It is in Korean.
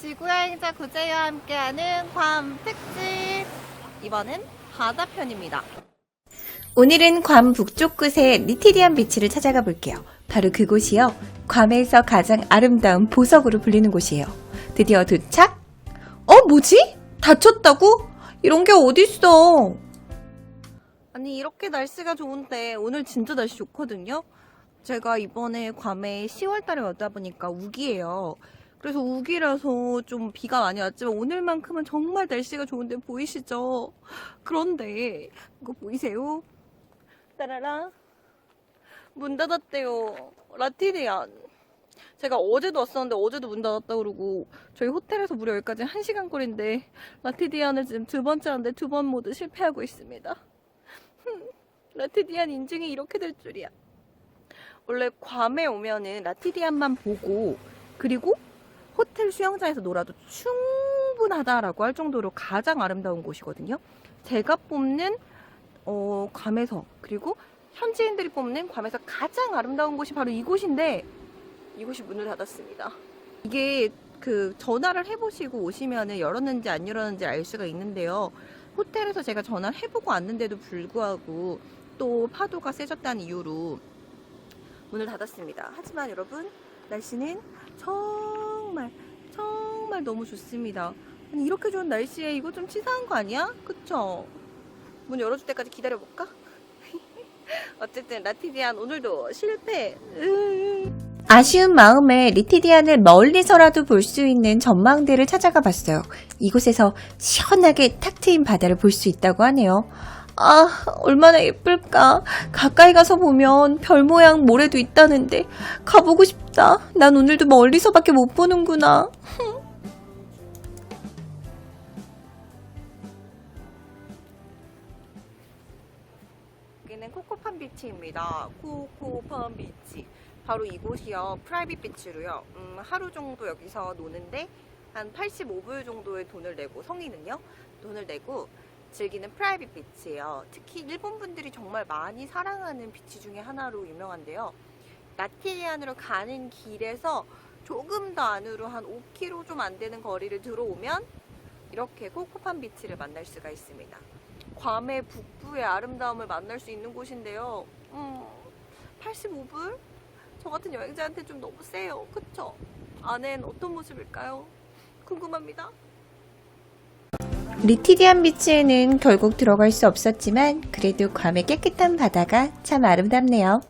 지구여행자 구재희와 함께하는 괌 특집. 이번은 바다편입니다. 오늘은 괌 북쪽 끝의 리티리안 비치를 찾아가 볼게요. 바로 그곳이요. 괌에서 가장 아름다운 보석으로 불리는 곳이에요. 드디어 도착? 어, 뭐지? 다쳤다고? 이런 게 어딨어? 아니 이렇게 날씨가 좋은데 오늘 진짜 날씨 좋거든요. 제가 이번에 괌에 10월달에 왔다 보니까 우기예요. 그래서 우기라서 좀 비가 많이 왔지만 오늘만큼은 정말 날씨가 좋은데 보이시죠? 그런데 이거 보이세요? 따라라 문 닫았대요. 라티리안. 제가 어제도 왔었는데 어제도 문 닫았다 그러고 저희 호텔에서 무려 여기까지 1시간 거리인데 라티디안을 지금 두 번째 하는데 두 번 모두 실패하고 있습니다. 라티디안 인증이 이렇게 될 줄이야. 원래 괌에 오면은 라티디안만 보고 그리고 호텔 수영장에서 놀아도 충분하다라고 할 정도로 가장 아름다운 곳이거든요. 제가 뽑는 어, 괌에서 그리고 현지인들이 뽑는 괌에서 가장 아름다운 곳이 바로 이곳인데 이곳이 문을 닫았습니다. 이게 그 전화를 해보시고 오시면은 열었는지 안 열었는지 알 수가 있는데요. 호텔에서 제가 전화를 해보고 왔는데도 불구하고 또 파도가 세졌다는 이유로 문을 닫았습니다. 하지만 여러분 날씨는 정말 정말 너무 좋습니다. 아니 이렇게 좋은 날씨에 이거 좀 치사한 거 아니야? 그쵸? 문 열어줄 때까지 기다려볼까? 어쨌든 라티디안 오늘도 실패. 으. 아쉬운 마음에 리티리안을 멀리서라도 볼 수 있는 전망대를 찾아가 봤어요. 이곳에서 시원하게 탁 트인 바다를 볼 수 있다고 하네요. 아, 얼마나 예쁠까. 가까이 가서 보면 별 모양 모래도 있다는데 가보고 싶다. 난 오늘도 멀리서밖에 못 보는구나. 여기는 코코팜 비치입니다. 코코팜 비치. 바로 이곳이요. 프라이빗 비치로요. 음, 하루 정도 여기서 노는데 한 85불 정도의 돈을 내고 성인은요. 돈을 내고 즐기는 프라이빗 비치예요. 특히 일본 분들이 정말 많이 사랑하는 비치 중에 하나로 유명한데요. 나티리안으로 가는 길에서 조금 더 안으로 한 5km 좀 안 되는 거리를 들어오면 이렇게 코코팜 비치를 만날 수가 있습니다. 괌의 북부의 아름다움을 만날 수 있는 곳인데요. 음, 85불? 저 같은 여행자한테 좀 너무 세요. 그쵸? 안엔 어떤 모습일까요? 궁금합니다. 리티리안 비치에는 결국 들어갈 수 없었지만 그래도 괌의 깨끗한 바다가 참 아름답네요.